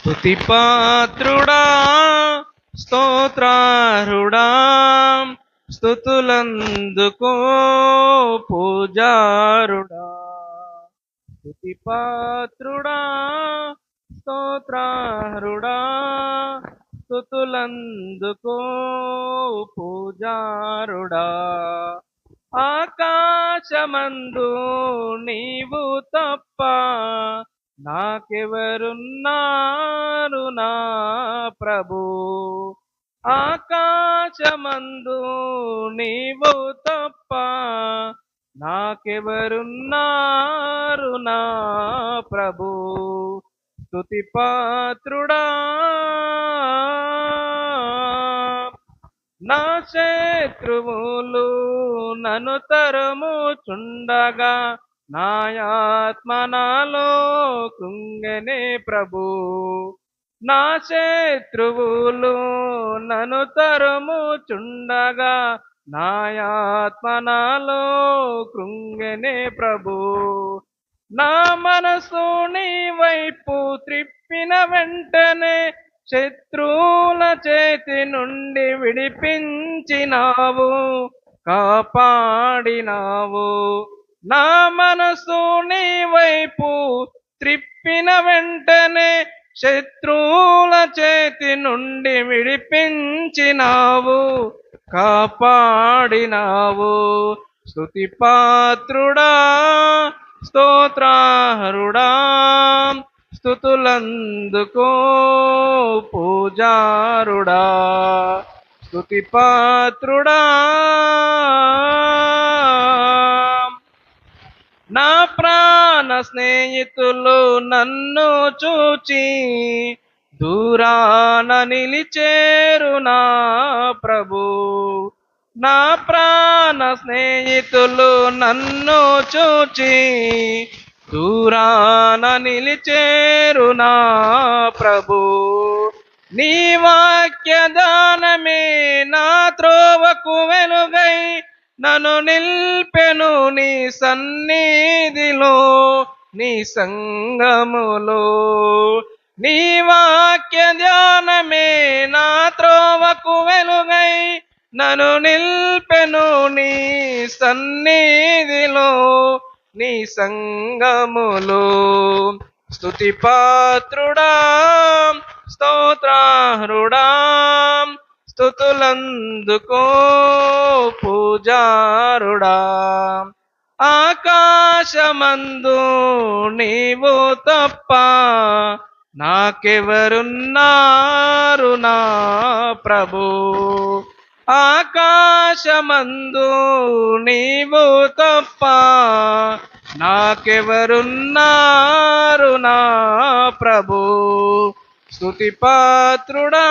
స్తుతి పాత్రుడా స్తోత్రారుడా స్థుతులందుకో పూజారుడా. స్తుతి పాత్రుడా స్తోత్రారుడా స్థుతులందుకో పూజారుడా. ఆకాశమందు నీవు తప్ప నాకెవరున్నారు నా ప్రభు? ఆకాశమందు నీవు తప్ప నాకెవరున్నారు నా ప్రభు? స్తుతి పాత్రుడా! నా శత్రువులు నన్ను తరము చుండగా నాయాత్మ నాలో కృంగనే ప్రభు. నా శత్రువులు నన్ను తరుము చుండగా నాయాత్మ నాలో కృంగనే ప్రభు. నా మనసు నీ వైపు త్రిప్పిన వెంటనే శత్రువుల చేతి నుండి విడిపించినావు కాపాడినావు. నా మనసు నీ వైపు త్రిప్పిన వెంటనే శత్రువుల చేతి నుండి విడిపించినావు కాపాడినావు. స్తుతి పాత్రుడా స్తోత్రాహరుడా స్థుతులందుకో పూజారుడా. స్తుతి పాత్రుడా. నా ప్రాణ స్నేహితులు నన్ను చూచి దూరాన నిలిచేరు నా ప్రభు. నా ప్రాణ స్నేహితులు నన్ను చూచి దూరాన నిలిచేరు నా ప్రభు. నీ వాక్య దానమే నా త్రోవకు వెలుగై నను నిల్పెను నీ సన్నిధిలో నీ సంగములో. నీ వాక్య ధ్యానమే నా త్రోవకు వెలుగై నను నిల్పెను నీ సన్నిధిలో నీ సంగములో. స్తుతి పాత్రుడా స్తోత్రాహరుడా స్థుతులందుకో పూజారుడా. ఆకాశమందు నీవు తప్ప నాకెవరున్నారు నా ప్రభు? ఆకాశమందు నీవు తప్ప నాకెవరున్నారు నా ప్రభు? స్తుతిపాత్రుడా.